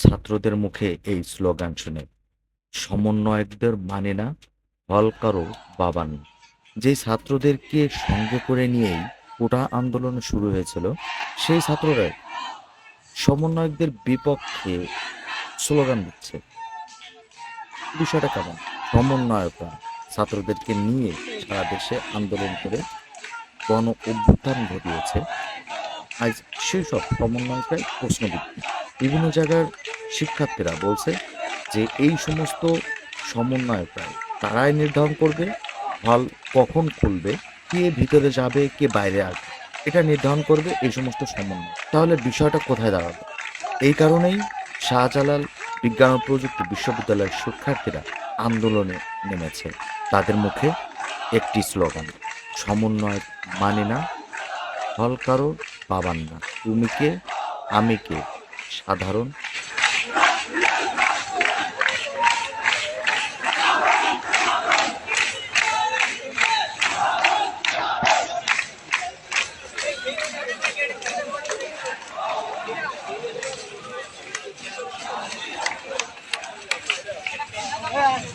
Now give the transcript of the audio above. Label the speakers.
Speaker 1: ছাত্রদের মুখে এই স্লোগান শুনে। সমন্বয়কদের মানে না, হল কারও বাবান যে ছাত্রদেরকে সঙ্গে করে নিয়েই কোটা আন্দোলন শুরু হয়েছিল, সেই ছাত্ররা সমন্বয়কদের বিপক্ষে স্লোগান দিচ্ছে। বিষয়টা কেমন? সমন্বয়করা ছাত্রদেরকে নিয়ে সারা দেশে আন্দোলন করে গণ অভ্যুত্থান ঘটিয়েছে। আজ সেই সব সমন্বয়করাই প্রশ্নবিদ্ধ। বিভিন্ন জায়গার শিক্ষার্থীরা বলছে যে এই সমস্ত সমন্বয়করা তারাই নির্ধারণ করবে, হল কখন খুলবে, কে ভিতরে যাবে, কে বাইরে আসবে, এটা নির্ধারণ করবে এই সমস্ত সমন্বয়। তাহলে বিষয়টা কোথায় দাঁড়াবে? এই কারণেই শাহজালাল বিজ্ঞান ও প্রযুক্তি বিশ্ববিদ্যালয়ের শিক্ষার্থীরা আন্দোলনে নেমেছে। তাদের মুখে একটি স্লোগান, সমন্বয় মানে না, হল কারও পাবান না, তুমি কে, আমি কে? সাধারণ Yeah.